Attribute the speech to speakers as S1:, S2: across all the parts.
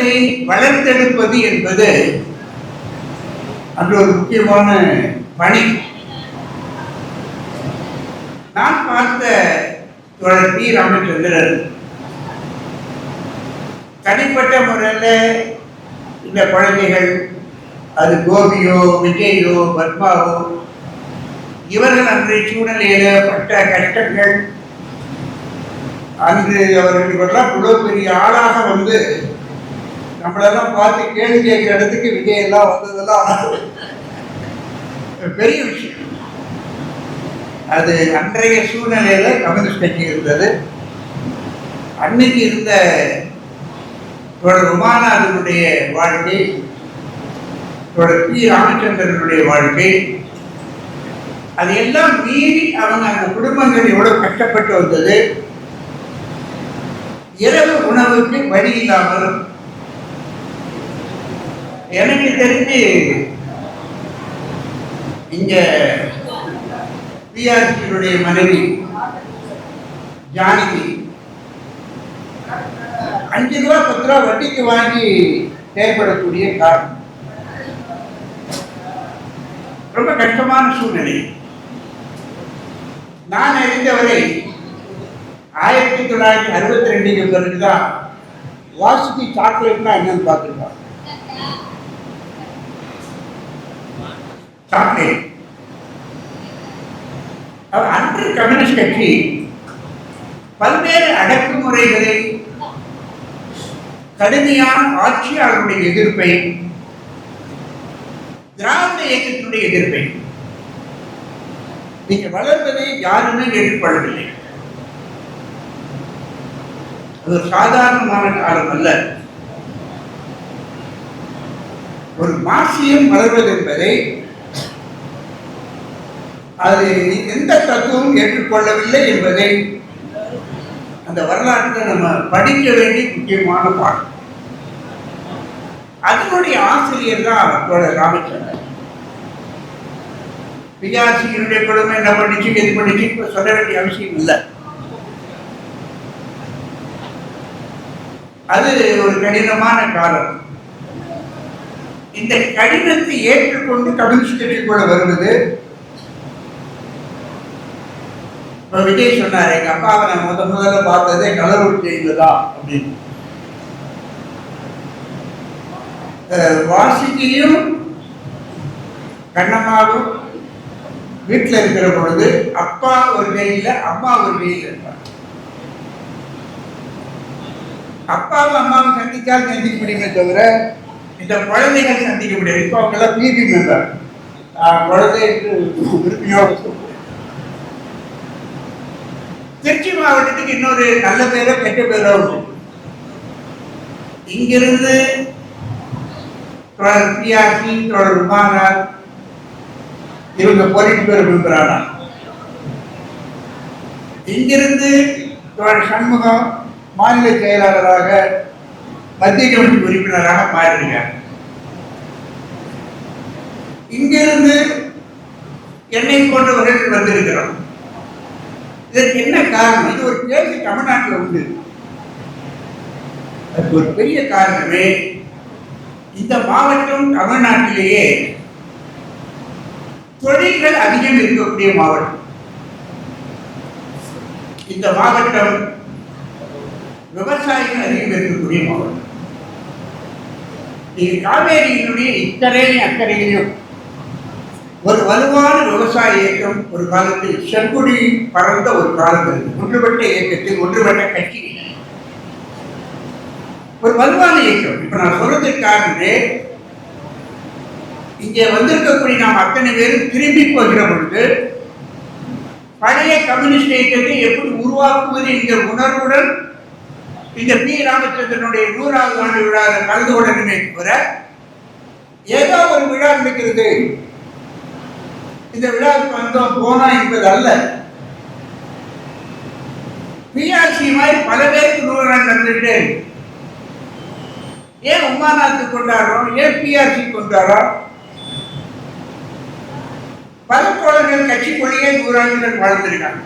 S1: குடும்பங்களை வளர்த்தெடுப்பது என்பது அன்று ஒரு முக்கியமான பணி. நான் பார்த்த தோழர் பி ராமச்சந்திரன். தனிப்பட்ட முறையில் இந்த குழந்தைகள் அது கோபியோ விஜயோ பத்மாவோ இவர்கள் அன்றைய சூழ்நிலையில் பட்ட கஷ்டங்கள். அன்று அவர்கள் இவரெல்லாம் இவ்வளோ பெரிய ஆளாக வந்து நம்மளெல்லாம் பார்த்து கேள்வி கேட்கிற இடத்துக்கு விஜய் எல்லாம் வந்ததெல்லாம் பெரிய விஷயம். அது அன்றைய சூழ்நிலையில கம்யூனிஸ்ட் கட்சி இருந்தது. அன்னைக்கு இருந்த தொடர் உமாநாதனுடைய வாழ்க்கை தொடர் பி ராமச்சந்திரனுடைய வாழ்க்கை அதையெல்லாம் மீறி அவங்க அந்த குடும்பங்கள் எவ்வளவு கஷ்டப்பட்டு வந்தது. இரவு உணவுக்கு வழி இல்லாமல் எனக்கு தெரிஞ்சு இங்க பிஆர்சியினுடைய மனைவி ஜானகி அஞ்சு ரூபா பத்து ரூபா வட்டிக்கு வாங்கி செயல்படக்கூடிய காரணம். ரொம்ப கஷ்டமான சூழ்நிலை. நான் அறிந்தவரை ஆயிரத்தி தொள்ளாயிரத்தி அறுபத்தி ரெண்டுக்கு பிறகுதான் வாசுகி சாக்லேட்னா என்னன்னு பார்த்துருக்காங்க. சாக்லேட் அவர் அன்று கம்யூனிஸ்ட் கட்சி பல்வேறு அடக்குமுறைகளை கடுமையான ஆட்சியாளருடைய எதிர்ப்பை திராவிட இயக்கத்தினுடைய எதிர்ப்பை நீங்க வளர்வதை யாருமே ஏற்றுக்கொள்ளவில்லை. அது சாதாரணமான காலம் அல்ல. ஒரு மாசியம் வளர்வது என்பதை அது எந்த தத்துவம் ஏற்றுக்கொள்ளவில்லை என்பதை அந்த வரலாற்றை நம்ம படிக்க வேண்டிய முக்கியமான பாடம். அதனுடைய ஆசிரியர் தான் தோழர் ராமச்சந்திரன். பிஆர்சியினுடைய கொடுமை என்ன பண்ணிச்சு எது பண்ணிச்சு இப்ப சொல்ல வேண்டிய அவசியம் இல்லை. அது ஒரு கடினமான காலம். இந்த கடினத்தை ஏற்றுக்கொண்டு கம்யூனிஸ்ட் கட்சிக்குள்ள வருவது இப்ப விஜய் சொன்னார் எங்க அப்பாவை நான் முத முதல்ல பார்த்ததே கலர் ஜெயில தான் அப்படின்னு. வாசிக்கையும் கண்ணம்மாவும் வீட்டில் இருக்கிற பொழுது அப்பா ஒரு கையில் அம்மா ஒரு கையில் இருப்பார் அப்பாவும் அம்மாவும் சந்திச்சால் சந்திக்க முடியுமே தவிர இந்த குழந்தைகள் சந்திக்க முடியாது. இப்போ அவங்க எல்லாம் பிபி மெம்பர் குழந்தை சொல்றேன் திருச்சி மாவட்டத்துக்கு இன்னொரு நல்ல பேரோ கெட்ட பேரோ இங்கிருந்து தொடர் பிஆர்சி தொடர் உமானார் இவங்க பொலிட் பேர் மெம்பரானார் இங்கிருந்து தொடர் சண்முகம் மாநில செயலாளராக மத்திய கமிட்டி உறுப்பினராக மாறினார் இங்கிருந்து என்னை போன்றவர்கள் வந்திருக்கிறோம். இதற்கு என்ன காரணம்? இது ஒரு கேள்வி தமிழ்நாட்டில் உண்டு. அதுக்கு ஒரு பெரிய காரணமே இந்த மாவட்டம் தமிழ்நாட்டிலேயே தொழில்கள் அதிகம் இருக்கக்கூடிய மாவட்டம். இந்த மாவட்டம் விவசாயிகள் அதிகம் இருக்கக்கூடிய மாவட்டம். நீங்க காவேரியினுடைய இக்கரையிலையும் அக்கறையிலையும் ஒரு வலுவான விவசாய இயக்கம் ஒரு காலத்தில் செங்குடி பறந்த ஒரு காலம் இருக்கு ஒன்றுபட்ட இயக்கத்தில் ஒன்றுபட்ட கட்சி. ஒரு வலுவான இயக்கம். இப்ப நான் சொல்றதுக்கு இங்கே வந்திருக்கக்கூடிய நாம் அத்தனை பேரும் திரும்பி போகிற பொழுது பழைய கம்யூனிஸ்ட் இயக்கத்தை எப்படி உருவாக்குவது என்கிற உணர்வுடன் இந்த பி ராமச்சந்திரனுடைய நூறாவது ஆண்டு விழாவில் கலந்து கொள்ளணுமே தவிர ஏதோ ஒரு விழா நடக்கிறது. இந்த விழாவுக்கு வந்தோம் போனா என்பது அல்ல. பிஆர்சி மாதிரி பல பேருக்கு நூறாண்டு நடந்துட்டு ஏன் உமாநாத்து கொண்டாடுறோம்? ஏன் பிஆர்சி கொண்டாடுறோம்? பல தோழர்கள் கட்சிக்குள்ளேயே நூறாண்டுகள் வாழ்ந்திருக்காங்க.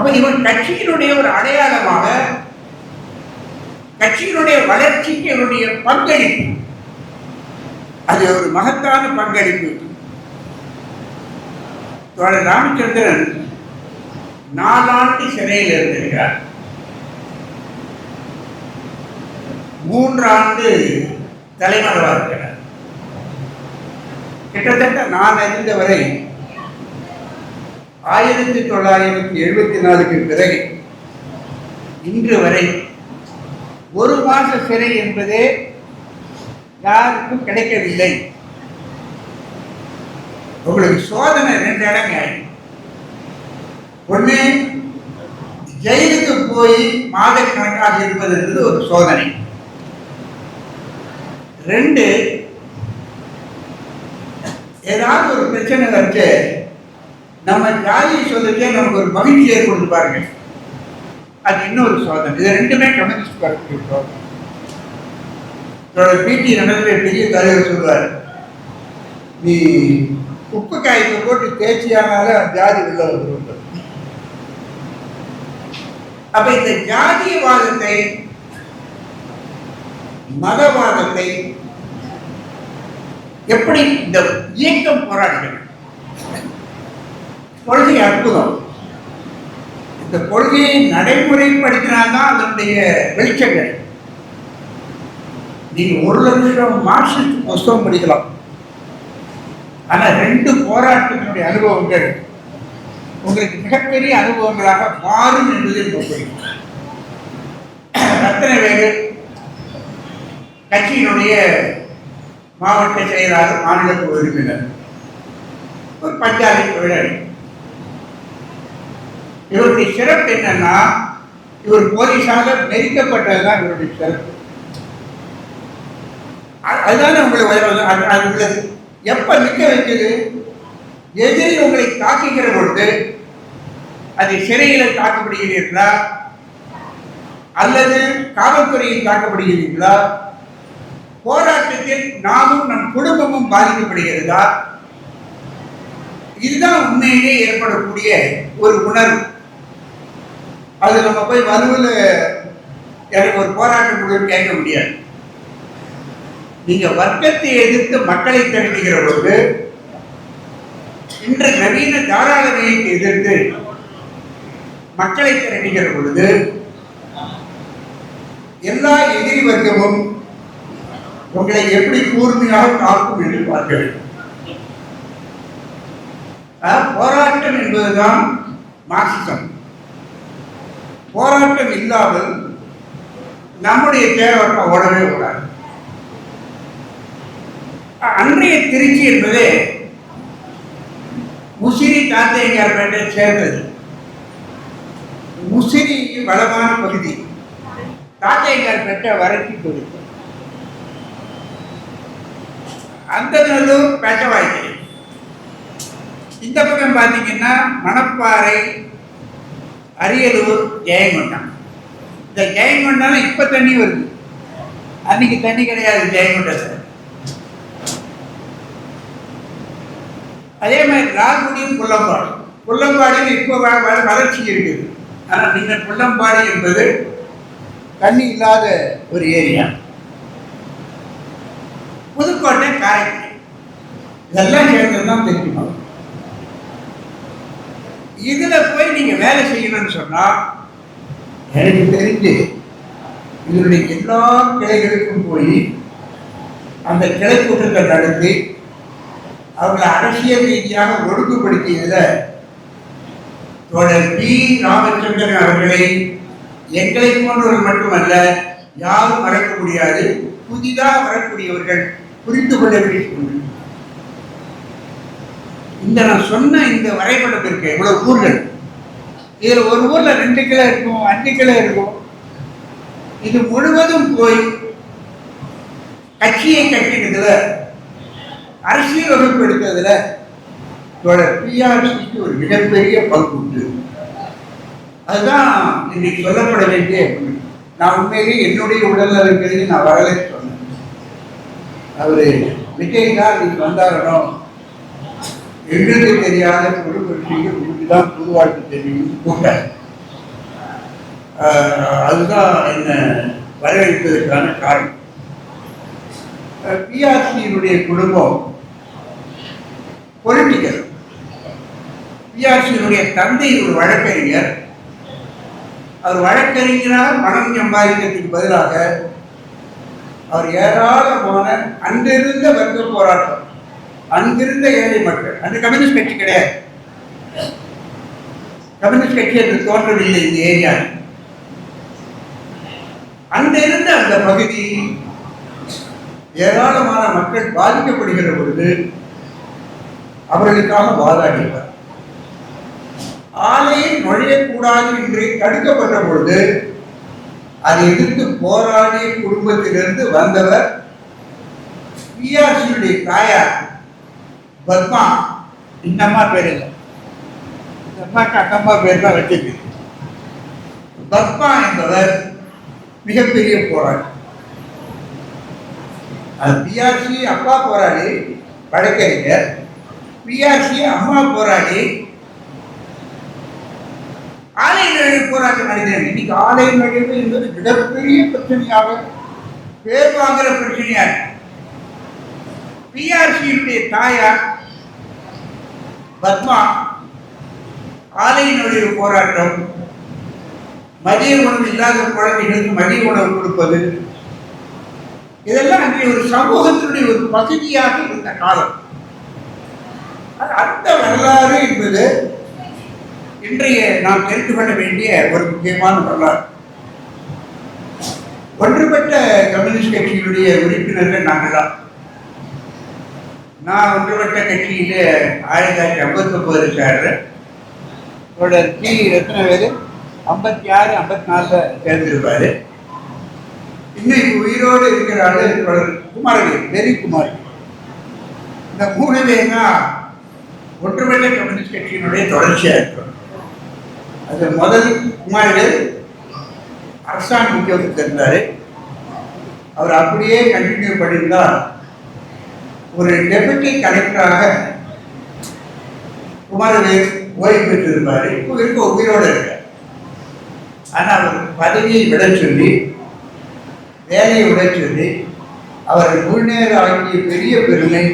S1: அப்ப இவன் கட்சியினுடைய ஒரு அடையாளமாக கட்சியினுடைய வளர்ச்சிக்கு அவருடைய பங்களிப்பு. அது ஒரு மகத்தான பங்களிப்பு. தோழர் ராமச்சந்திரன் நாலாண்டு சிறையில் இருந்திருக்கிறார். மூன்றாண்டு தலைமறைவாக இருக்கிறார். கிட்டத்தட்ட நான் அறிந்தவரை ஆயிரத்தி தொள்ளாயிரத்தி எழுபத்தி நாலுக்கு பிறகு இன்று வரை ஒரு மாச சிறை என்பதே யாருக்கும் கிடைக்கவில்லை. உங்களுக்கு சோதனை ரெண்டு இடங்க ஒன்று ஜெயிலுக்கு போய் மாதக்கணக்காக இருப்பது என்பது ஒரு சோதனை. ரெண்டு ஏதாவது ஒரு பிரச்சனை வச்சு நம்ம ஜாதியை சொல்லிட்டே நமக்கு ஒரு மகிழ்ச்சி ஏற்படுத்தி பாருங்க. அது இன்னொரு சோதனை. இது ரெண்டுமே கம்யூனிஸ்ட் பார்ட்டி சோதனை தொடர் பிடி நடந்த பெரிய தலைவர் சொல்றாரு. நீ உப்பு காய்க்கு போட்டு தேய்ச்சியானாலே ஜாதி உள்ள வந்துடும் அப்ப இந்த ஜாதியவாதத்தை மதவாதத்தை எப்படி இந்த இயக்கம் போராடுகிறது? கொள்கை அற்புதம். இந்த கொள்கையை நடைமுறைப்படுத்தினால்தான் அதனுடைய வெளிச்சம் கிடைக்கும் நீங்க ஒரு லட்சம் மார்க்சிஸ்ட் புஸ்தகம் படிக்கலாம். ஆனால் ரெண்டு போராட்டத்தினுடைய அனுபவங்கள். உங்களுக்கு மிகப்பெரிய அனுபவங்களாக மாறும் என்பதை புரியும் ரத்தனவேலு கட்சியினுடைய மாவட்ட செயலாளர் மாநில குழு உறுப்பினர் ஒரு பஞ்சாயத்து தொழிலாளி. இவருடைய சிறப்பு என்னன்னா இவர் போலீஸாக மெரிக்கப்பட்டதுதான் இவருடைய சிறப்பு. அ- அதுதானே உங்களை அது அது உள்ளது. எப்ப நிற்க வைக்கிறது எதிரி உங்களை தாக்குகிற பொழுது அது சிறையில் தாக்கப்படுகிறீர்களா? அல்லது காவல்துறையில் தாக்கப்படுகிறீர்களா? போராட்டத்தில் நாமும் நம் குடும்பமும் பாதிக்கப்படுகிறதா? இதுதான் உண்மையிலே ஏற்படக்கூடிய ஒரு உணர்வு. அது நம்ம போய் வலுவில் எனக்கு ஒரு போராட்டம் கொடுன்னு கேட்க முடியாது. நீங்க வர்க்கத்தை எதிர்த்து மக்களை திரட்டுகிற பொழுது இன்று நவீன தாராளமயத்தை எதிர்த்து மக்களை திரட்டுகிற பொழுது எல்லா எதிரி வர்க்கமும் உங்களை எப்படி கூர்மையாக காக்கும் என்று பார்க்க வேண்டும். போராட்டம் என்பதுதான் மார்க்சிசம். போராட்டம் இல்லாமல் நம்முடைய தேவக்கம் ஓடவே கூடாது அன்றைய திருச்சி என்பது முசிறி தாத்தையங்கார்பேட்டை சேர்ந்தது. முசிறி வளமான பகுதி தாத்தையங்கார்பேட்டை வறட்சி பகுதி அந்த நல்லூர் பேட்டவாய்க்கு இந்த பக்கம் பார்த்தீங்கன்னா மணப்பாறை அரியலூர் ஜெயங்கொண்டம் இந்த ஜெயங்கொண்டம் இப்போ தண்ணி வருது. அன்னைக்கு தண்ணி கிடையாது ஜெயங்கொண்டத்தில் அதே மாதிரி லால்குடியும் புள்ளம்பாடு. புள்ளம்பாடியில் இப்போ வளர்ச்சி இருக்குது. ஆனால் நீங்கள் புள்ளம்பாடி என்பது தண்ணி இல்லாத ஒரு ஏரியா. புதுக்கோட்டை காரைக்குடி. இதெல்லாம் சேர்ந்தது தான் தெரிஞ்சுக்கணும் இதில் போய் நீங்கள் வேலை செய்யணும்னு சொன்னால் எனக்கு தெரிஞ்சு இதனுடைய எல்லா கிளைகளுக்கும் போய் அந்த கிளை கூட்டங்கள் நடத்தி அவங்களை அரசியல் ரீதியாக ஒழுங்குபடுத்தியதில் தோழர் பி ராமச்சந்திரன் அவர்களை எங்களை போன்றவர்கள் மட்டுமல்ல யாரும் மறக்க முடியாது புதிதாக வரக்கூடியவர்கள் புரிந்து கொள்ள வேண்டும் இந்த நான் சொன்ன இந்த வரைபடம் இருக்கு இவ்வளவு ஊர்கள். இதுல ஒரு ஊர்ல ரெண்டு கிலோ இருக்கும் அஞ்சு கிலோ இருக்கும். இது முழுவதும் போய் கட்சியை கட்டினதுல அரசியல் வகுப்பு எடுத்ததுல தோழர் பிஆர்சிக்கு ஒரு மிகப்பெரிய பங்கு உண்டு. அதுதான் இன்னைக்கு சொல்லப்பட வேண்டிய நான் உண்மையிலேயே என்னுடைய உடல்நலங்கிறது நான் வரலை சொன்னேன். அவரு விஜயகாந்த் இன்னைக்கு வந்தாரணும் எங்களுக்கு தெரியாத குடும்ப இதுதான் உங்களுக்கு புதுவாழ்த்து தெரியும். கூட ஆஹ் அதுதான் என்ன வரவேற்பதற்கான காரணம். பிஆர்சியினுடைய குடும்பம் பொலிட்டிக்கல் பிஆர்சியினுடைய தந்தை ஒரு வழக்கறிஞர். அவர் வழக்கறிஞராக மனம் சம்பாதிக்கிறதுக்கு பதிலாக அவர் ஏராளமான அன்றிருந்த வர்க்க போராட்டம் அங்கிருந்த ஏழை மக்கள். அந்த கம்யூனிஸ்ட் கட்சி கிடையாது. கம்யூனிஸ்ட் கட்சி என்று தோன்றவில்லை இந்த ஏரியா. அந்த இருந்த அந்த பகுதி ஏராளமான மக்கள் பாதிக்கப்படுகிற பொழுது அவர்களுக்காக வாதாடினார் ஆலையில் நுழையக்கூடாது என்று தடுக்கப்பட்ட பொழுது அதை எதிர்த்து போராடிய குடும்பத்திலிருந்து வந்தவர் பிஆர்சியுடைய தாயார். பத்மா இந்த அம்மா பேர் இல்லை இந்த அம்மாக்கு அக்கம்மா பேர் தான் வச்சிருக்கு பத்மா என்பவர் மிகப்பெரிய போராளி. அது பிஆர்சி அப்பா போராளி வழக்கறிஞர். பிஆர்சி அம்மா போராளி. ஆலை நுழைவு போராட்டம் நடக்கிறது இன்னைக்கு ஆலை நுழைவு என்பது மிகப்பெரிய பிரச்சனையாக பேர் வாங்குற பிரச்சனையாக பிஆர்சியுடைய தாயார் பத்மா ஆலை நுழைவு போராட்டம் மதிய உணவு இல்லாத குழந்தைகளுக்கு மதிய உணவு கொடுப்பது இதெல்லாம் அங்கே ஒரு சமூகத்தினுடைய ஒரு பகுதியாக இருந்த காலம். அது அந்த வரலாறு என்பது இன்றைய நாம் தெரிந்து கொள்ள வேண்டிய ஒரு முக்கியமான வரலாறு. ஒன்றுபட்ட கம்யூனிஸ்ட் கட்சியினுடைய உறுப்பினர்கள் நாங்கள் தான் நான் ஒன்றுபட்ட கட்சியில் ஆயிரத்தி தொள்ளாயிரத்தி ஐம்பத்தி ஒன்பது சார் தொடர் டி எத்தனை பேர்? ஐம்பத்தி ஆறு ஐம்பத்தி நாலில் சேர்ந்திருப்பாரு. இன்னைக்கு உயிரோடு இருக்கிற ஆளு தொடர் குமாரவேல் வெரி குமார் இந்த மூணு பேர் தான் ஒன்றுபட்ட கம்யூனிஸ்ட் கட்சியினுடைய தொடர்ச்சியாக இருக்கும் அது முதல் குமாரவேல் அரசாங்க உத்தியோகத்தில் இருந்தார். அவர் அப்படியே கண்டினியூ பண்ணியிருந்தால் ஒரு டெபுட்டி கலெக்டராக குமாரவேல் ஓய்வு பெற்றிருப்பார். இப்போ இருக்க உயிரோடு இருக்கார். ஆனால் அவர் பதவியை விட சொல்லி வேலையை விட சொல்லி அவர் முழுநேர ஆகிய பெரிய பெருமை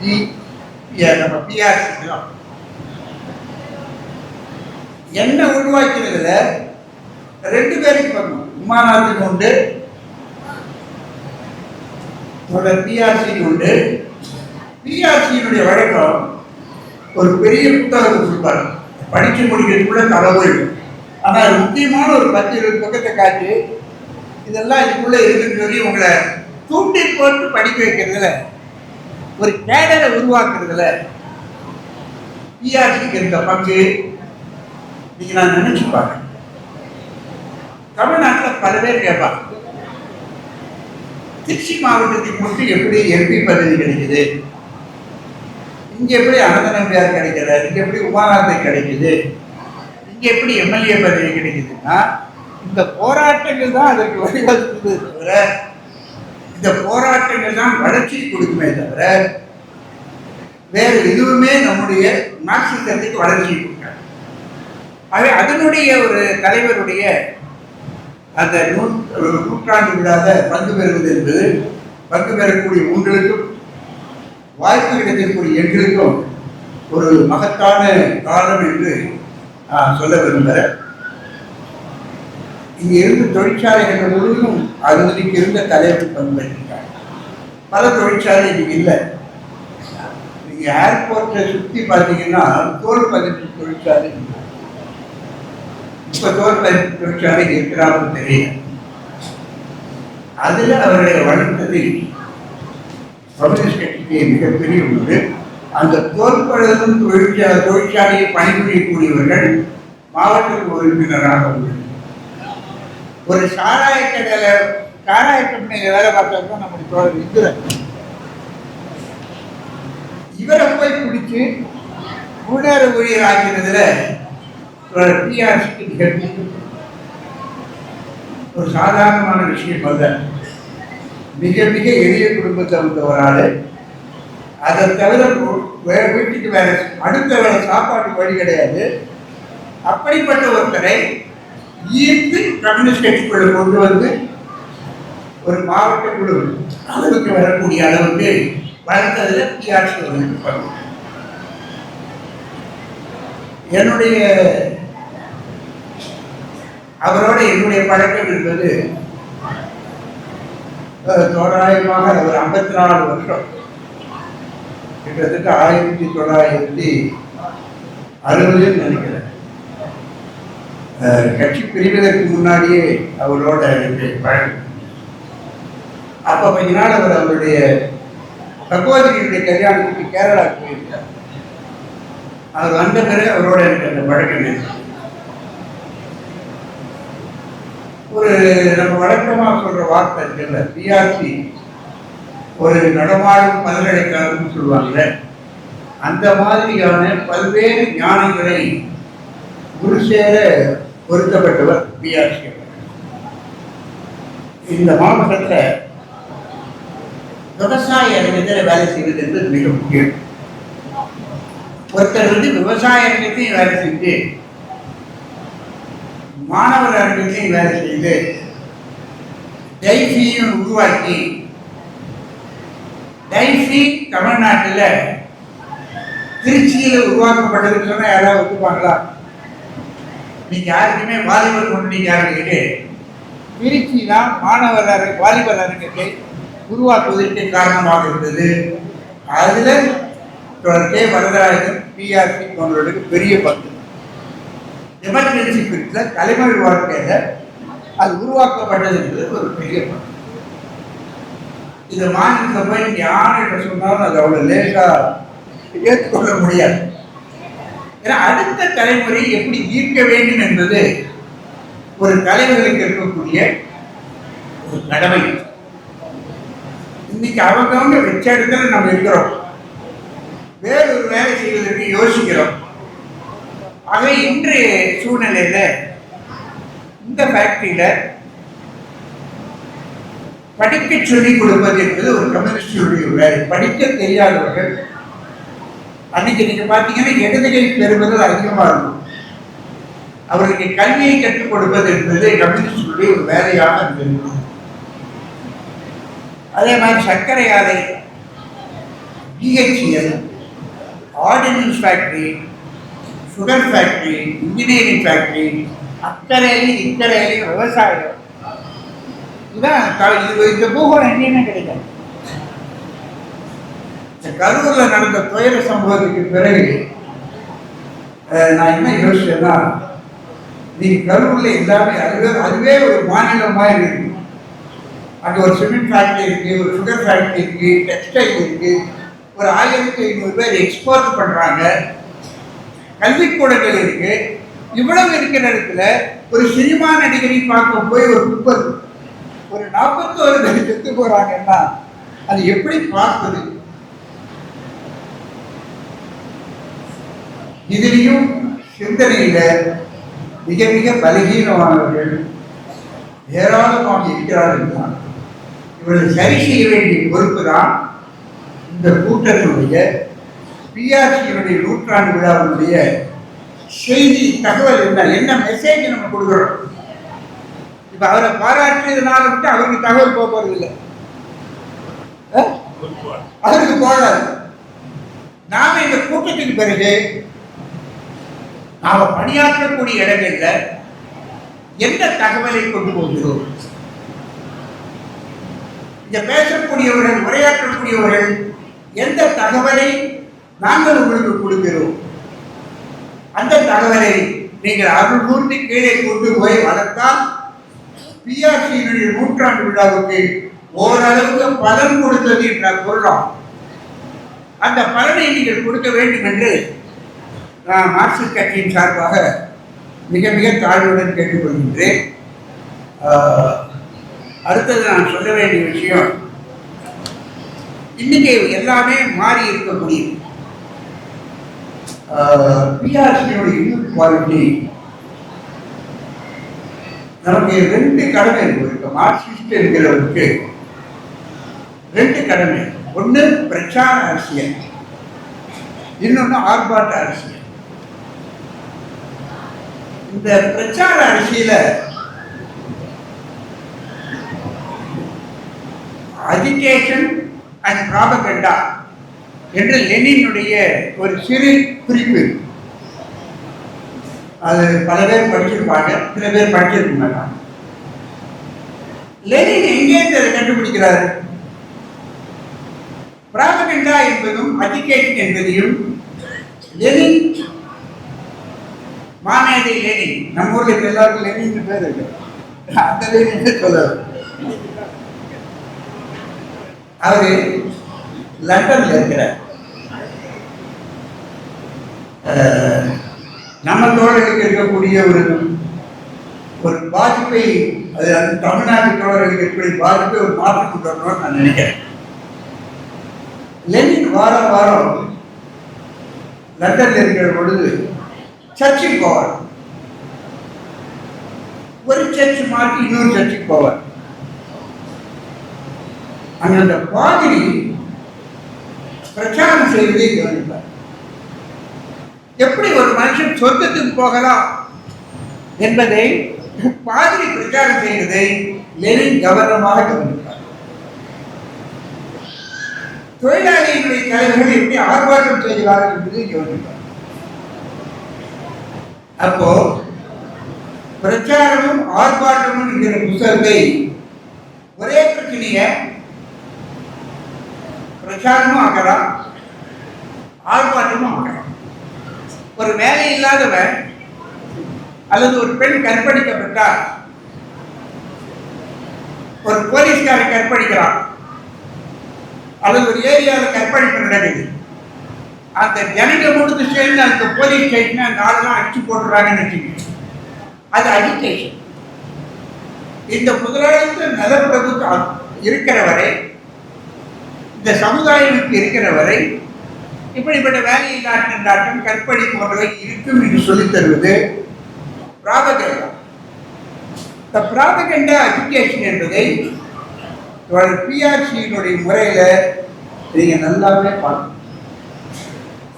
S1: ஜி நம்ம பிஆர் தான் என்ன உருவாக்கிறதுல ரெண்டு பேருக்கு வரணும் உமாநாத்துக்கு உண்டு பிஆர்சி உண்டு. பிஆர்சியினுடைய வழக்கம் ஒரு பெரிய புத்தகத்தை கொடுப்பாரு. படிச்சு முடிக்கிறதுக்குள்ள தளவு ஆனால் முக்கியமான ஒரு பத்து இருபது பக்கத்தை காட்டி இதெல்லாம் இதுக்குள்ளே இருக்குன்னு சொல்லி உங்களை தூண்டி போட்டு படிக்க வைக்கிறதுல ஒரு கேடரை உருவாக்குறதுல பிஆர்சிக்கு இருந்த பங்கு நீங்க நான் நினைச்சு பார்க்கறேன் தமிழ்நாட்டில் பல பேர் கேட்பாங்க. திருச்சி மாவட்டத்துக்கு மட்டும் எப்படி எம்பி பதவி கிடைக்குது? இங்கே எப்படி அனந்தனம்பியார் கிடைக்கிறார்? இங்கே எப்படி உமாநாத்தை கிடைக்குது? இங்கே எப்படி எம்எல்ஏ பதவி கிடைக்குதுன்னா இந்த போராட்டங்கள் தான் அதற்கு வழிவகுத்தது தவிர இந்த போராட்டங்கள் தான் வளர்ச்சி கொடுக்குமே தவிர வேறு எதுவுமே நம்முடைய மார்க்சிசத்துக்கு வளர்ச்சி கொடுக்காது. ஆகவே அதனுடைய ஒரு தலைவருடைய அந்த நூ ஒரு நூற்றாண்டு விழாத பங்கு பெறுவது என்பது பங்கு பெறக்கூடிய உங்களுக்கும் வாய்ப்பு கிடைக்கக்கூடிய எங்களுக்கும் ஒரு மகத்தான காலம் என்று நான் சொல்ல விரும்புகிறேன். இங்கே இருந்த தொழிற்சாலைகள் முழுவதும் அறுபதுக்கு இருந்த தலைவர் பங்கேற்கிறார் பல தொழிற்சாலை இன்னைக்கு இல்லை. நீங்கள் ஏர்போர்ட்டை சுற்றி பார்த்தீங்கன்னா தோல் பதிப்பு தொழிற்சாலை இல்லை. இப்ப தோல் தொழிற்சாலை இருக்கிறான்னு தெரியும் அதுல அவர்களை வளர்த்தது கம்யூனிஸ்ட் கட்சிக்கு மிகப்பெரிய ஒன்று அந்த தோற்பழுதும் தொழிற்சா தொழிற்சாலையில் பணிபுரியக்கூடியவர்கள் மாவட்ட உறுப்பினராக உள்ளனர் ஒரு சாராய கடையில சாராய கம்பெனியில் வேலை பார்த்தா நம்முடைய தோழர் இந்திரன் இவரை போய் பிடிச்சு முன்னேற ஊழியர் ஆக்கிறதுல பிஆர்சிக்கு நிகழ்ச்சி ஒரு சாதாரணமான விஷயம் அல்ல. மிக மிக எளிய குடும்பத்தை வந்த ஒரு ஆள். அதை தவிர வேற வீட்டுக்கு வேற அடுத்த வேலை சாப்பாட்டு வழி கிடையாது. அப்படிப்பட்ட ஒருத்தரை ஈர்த்து கம்யூனிஸ்ட் கட்சிக்குள்ள கொண்டு வந்து ஒரு மாவட்ட குழு அளவுக்கு வரக்கூடிய அளவுக்கு வளர்த்ததில் பிஆர்சி என்னுடைய அவரோட என்னுடைய பழக்கம் என்பது தோராயமாக ஒரு ஐம்பத்தி நாலு வருஷம் கிட்டத்தட்ட ஆயிரத்தி தொள்ளாயிரத்தி அறுபதுன்னு நினைக்கிறேன். கட்சி பிரிவதற்கு முன்னாடியே அவரோட என்னுடைய பழக்கம். அப்ப கொஞ்ச நாள் அவர் அவருடைய சகோதரியுடைய கல்யாணத்துக்கு கேரளாவுக்கு போயிருக்கார். அவர் வந்த பிறகு அவரோட எனக்கு அந்த பழக்கம் என்ன ஒரு நம்ம வழக்கமாக சொல்ற வார்த்தை இருக்குல்ல பிஆர்சி ஒரு நடமாடும் பல்கலைக்கழகம்னு சொல்லுவாங்கல்ல? அந்த மாதிரியான பல்வேறு ஞானங்களை குரு சேர பொருத்தப்பட்டவர் பிஆர்சி இந்த மாவட்டத்தில் விவசாய ரங்கத்தில் வேலை செய்வது என்பது மிக முக்கியம். ஒருத்தர் வந்து விவசாய ரங்கத்தையும் வேலை செஞ்சு மாணவர் அரங்கத்தையும் வேலை செய்து டைஃபியும் உருவாக்கி டைஃபி தமிழ்நாட்டில் திருச்சியில் உருவாக்கப்பட்டதுன்னு சொன்னால் யாராவது ஒத்துப்பாங்களா? நீங்கள் யாருக்குமே வாலிபர் கொண்டு யாருக்கு திருச்சி தான் மாணவர் அரங்க வாலிபர் அரங்கத்தை உருவாக்குவதற்கு காரணமாக இருந்தது. அதில் கே வரதராஜன் பிஆர்சி போன்றவர்களுக்கு பெரிய பங்கு. எமர்ஜென்சி பீரியட்ல தலைமை வாழ்க்கையில அது உருவாக்கப்பட்டது என்பது ஒரு பெரிய பங்கு இந்த மாநிலத்தை போய் நீங்க சொன்னாலும் அது அவ்வளோ லேட்டாக ஏற்றுக்கொள்ள முடியாது. ஏன்னா அடுத்த தலைமுறை எப்படி ஈர்க்க வேண்டும் என்பது ஒரு தலைவர்களுக்கு இருக்கக்கூடிய ஒரு கடமை. இன்னைக்கு அவங்கவங்க வச்ச இடத்துல நம்ம இருக்கிறோம். வேறொரு வேலை செய்வதற்கு யோசிக்கிறோம். ஆகவே இன்றைய சூழ்நிலையில இந்த ஃபேக்டரியில படிக்க சொல்லிக் கொடுப்பது என்பது ஒரு கம்யூனிஸ்டுடைய வேலை. படிக்க தெரியாதவர்கள் அன்னைக்கு நீங்க பாத்தீங்கன்னா இடதுகை பெறுவதில் அதிகமா இருக்கும். அவர்களுக்கு கல்வியை கற்றுக் கொடுப்பது என்பது கம்யூனிஸ்டுடைய ஒரு வேலையாக இருந்தது அதே மாதிரி சர்க்கரை ஆலை BHEL ordnance factory sugar factory engineering factory அக்கறையிலும் இக்கரையிலும் விவசாயம். இதான் இது இந்த பூகோளம் எங்கேயுமே கிடைக்காது. இந்த கரூரில் நடந்த துயர சம்பவத்துக்கு பிறகு நான் என்ன யோசிச்சேன்னா நீ கரூரில் எல்லாமே அதுவே அதுவே ஒரு மாநிலமாக இருக்கு. அங்கே ஒரு சிமெண்ட் ஃபேக்டரி இருக்குது ஒரு சுகர் ஃபேக்டரி இருக்குது டெக்ஸ்டைல் இருக்குது ஒரு ஆயிரத்தி ஐநூறு பேர் எக்ஸ்போர்ட் பண்ணுறாங்க கல்விக்கூடங்கள் இருக்கு. இவ்வளவு இருக்கிற இடத்துல ஒரு சினிமா நடிகரை பார்க்க போய் ஒரு முப்பது ஒரு நாற்பத்தோரு பேர் செத்து போறாங்கன்னா அது எப்படி பார்ப்பது? இதுலேயும் சிந்தனையில மிக மிக பலகீனமானவர்கள் ஏராளமாக இருக்கிறார்கள் தான். இவர்கள் சரி செய்ய வேண்டிய பொறுப்பு தான் இந்த கூட்டத்தினுடைய பிஆர்சியினுடைய நூற்றாண்டு விழாவினுடைய செய்தி தகவல் என்ன? என்ன மெசேஜ் நம்ம கொடுக்குறோம்? இப்போ அவரை பாராட்டியதுனால மட்டும் அவருக்கு தகவல் போக போகிறது இல்லை. அவருக்கு போகாது. நாம இந்த கூட்டத்துக்கு பிறகு நாம பணியாற்றக்கூடிய இடங்கள்ல எந்த தகவலை கொண்டு போகிறோம்? இந்த பேசக்கூடியவர்கள் உரையாற்றக்கூடியவர்கள் எந்த தகவலை நாங்கள் உங்களுக்கு கொடுக்கிறோம். அந்த தகவலை நீங்கள் அருள் கூர்ந்து கீழே கொண்டு போய் வளர்த்தால் பிஆர்சியினுடைய நூற்றாண்டு விழாவுக்கு ஓரளவுக்கு பலன் கொடுத்தது என்ற பொருளாம். அந்த பலனை நீங்கள் கொடுக்க வேண்டும் என்று நான் மார்க்சிஸ்ட் கட்சியின் சார்பாக மிக மிக தாழ்வுடன் கேட்டுக்கொள்கின்றேன். அடுத்தது நான் சொல்ல வேண்டிய விஷயம் இன்னைக்கு எல்லாமே மாறி இருக்க முடியும். பிஆர்சியோட யூத் குவாலிட்டி நமக்கு ரெண்டு கடமை இருக்கு. இருக்கு மார்க்சிஸ்ட் இருக்கிறவருக்கு ரெண்டு கடமை. ஒன்று பிரச்சார அரசியல். இன்னொன்று ஆர்ப்பாட்ட அரசியல். இந்த பிரச்சார அரசியல அஜிடேஷன் அண்ட் ப்ராபகண்டா என்று லெனினுடைய ஒரு சிறு குறிப்பு. அது பல பேர் படிச்சிருப்பாங்க சில பேர் படிச்சிருக்க மாட்டாங்க லெனின் எங்கேருந்து அதை கண்டுபிடிக்கிறார்? பிராபகண்டா என்பதும் அஜிகேஷன் என்பதையும் லெனின் மாமேதை லெனின். நம்ம ஊரில் எல்லாருக்கும் லெனின் பேர் இருக்கு அந்த லெனின் சொல்ல அவரு லண்டன்ல இருக்கிற நம்ம தோழர்களுக்கு இருக்கக்கூடிய ஒரு ஒரு பாதிப்பை அது அந்த தமிழ்நாட்டு தோழர்களுக்கு இருக்கக்கூடிய பாதிப்பை ஒரு மாற்றம் கொண்டு வரணும்னு நான் நினைக்கிறேன். லெனின் வாரம் வாரம் லண்டன்ல இருக்கிற பொழுது சர்ச்சுக்கு போவார். ஒரு சர்ச் மாற்றி இன்னொரு சர்ச்சுக்கு போவார். அங்க அந்த பாதிரி பிரச்சாரம் செய்வதை கவனிப்பார் எப்படி ஒரு மனுஷன் சொர்க்கத்துக்கு போகலாம் என்பதை பாதிரி பிரச்சாரம் செய்வதை லெனின் கவனமாக கவனிப்பார். தொழிலாளிகளுடைய தலைவர்கள் எப்படி ஆர்ப்பாட்டம் செய்கிறார்கள் என்பதை கவனிப்பார். அப்போ பிரச்சாரமும் ஆர்ப்பாட்டமும் என்கிற புத்தகத்தை ஒரே பிரச்சனையை பிரச்சாரமும் ஆகிறான் ஆர்ப்பாட்டமும் ஆக்கலாம் ஒரு வேலை இல்லாதவன் அல்லது ஒரு பெண் கற்பழிக்கப்பட்டார் ஒரு போலீஸ்காரை கற்பழிக்கிறான் அல்லது ஒரு ஏரியாவில் கற்பழிப்பு நடக்குது அந்த ஜனங்க முடித்து சேர்ந்து அந்த போலீஸ் ஸ்டேஷன் அந்த ஆளுலாம் அடிச்சு போட்டுறாங்கன்னு வச்சுக்கோங்க. அது அஜிடேஷன் இந்த முதலாளித்துவ நலப்பிரபுத்துவம் இருக்கிற வரை இந்த சமுதாயம் இருக்கிற வரை இப்படிப்பட்ட வேலையில்லா திண்டாட்டம் கற்பழி போன்றவை இருக்கும் என்று சொல்லித் தருவது பிராபகண்டா இந்த பிராபகண்டா அஜிடேஷன் என்பதை பிஆர்சியினுடைய முறையில் நீங்கள் நல்லாவே பார்க்கணும்.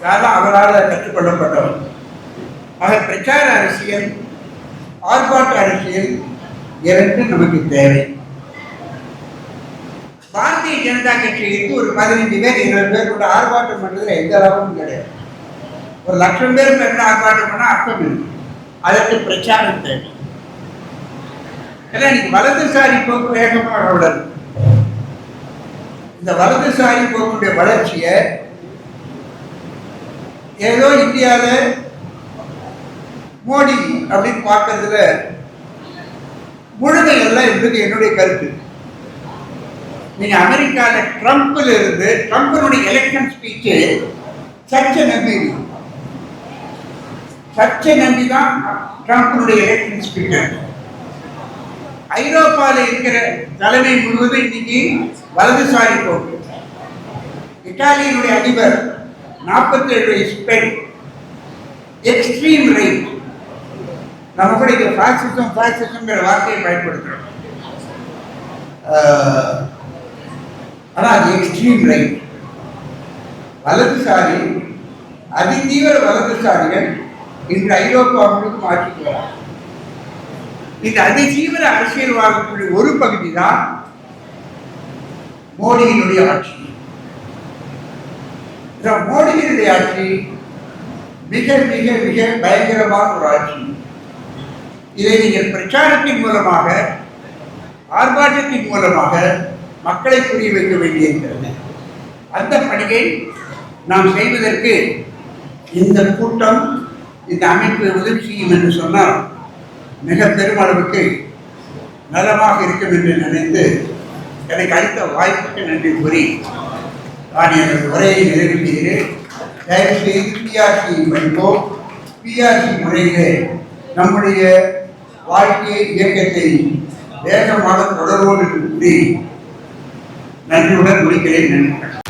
S1: யாரும் அவரால் கற்றுக்கொள்ளப்பட்டவர். ஆக பிரச்சார அரசியல் ஆர்ப்பாட்ட அரசியல் இரண்டு நமக்கு தேவை. பாரதிய ஜனதா கட்சிக்கு ஒரு பதினைந்து பேர் இருபது பேர் கூட ஆர்ப்பாட்டம் பண்றதுல எந்த லாபமும் கிடையாது. ஒரு லட்சம் பேர் என்ன ஆர்ப்பாட்டம் பண்ணா அர்த்தம் இல்லை. அதற்கு பிரச்சாரம் தேவை ஏன்னா இன்னைக்கு வலதுசாரி போக்கு வேகமாக வளருது. இந்த வலதுசாரி போக்குடைய வளர்ச்சியை ஏதோ இந்தியாவில் மோடி அப்படின்னு பார்க்கறதுல முழுமை எல்லாம் என்பது என்னுடைய கருத்து. நீங்க அமெரிக்கால ட்ரம்ப்ல இருந்து ட்ரம்பினுடைய எலெக்ஷன் ஸ்பீச்சு சர்ச்சை நம்பி சர்ச்சை நம்பி தான் ட்ரம்பினுடைய எலெக்ஷன் ஸ்பீக்கர் ஐரோப்பாவில் இருக்கிற தலைமை முழுவதும் இன்னைக்கு வலதுசாரி போக்கு. இத்தாலியினுடைய அதிபர் நாற்பத்தேழு வயசு பெண். எக்ஸ்ட்ரீம் ரைட் நம்ம கூட இங்க பாசிசம் பாசிசம்ங்கிற வார்த்தையை பயன்படுத்துகிறோம் ஆனால் அது எக்ஸ்ட்ரீம் ரைட் வலதுசாரி அதிதீவிர வலதுசாரிகள் இன்று ஐரோப்பா முழுவதும் ஆட்சிக்கு வராங்க. இந்த அதிதீவிர அரசியல்வாதத்துடைய ஒரு பகுதி தான் மோடியினுடைய ஆட்சி. மோடியினுடைய ஆட்சி. மிக மிக மிக பயங்கரமான ஒரு ஆட்சி. இதை நீங்கள் பிரச்சாரத்தின் மூலமாக ஆர்ப்பாட்டத்தின் மூலமாக மக்களை புரிய வைக்க வேண்டியிருக்கிறது. அந்த பணியை நாம் செய்வதற்கு இந்த கூட்டம் இந்த அமைப்பு உதவி செய்யும் என்று சொன்னால் மிக பெருமளவுக்கு நலமாக இருக்கும் என்று நினைத்து எனக்கு அளித்த வாய்ப்புக்கு நன்றி கூறி நான் எனது உரையை நிறைவு செய்கிறேன் தயவு செய்து பிஆர்சி படிப்போம். பிஆர்சி முறையிலே நம்முடைய வாழ்க்கை இயக்கத்தை வேகமாக தொடர்வோம் என்று கூறி நன்றியுடன் முடிக்கிறேன் நன்றி.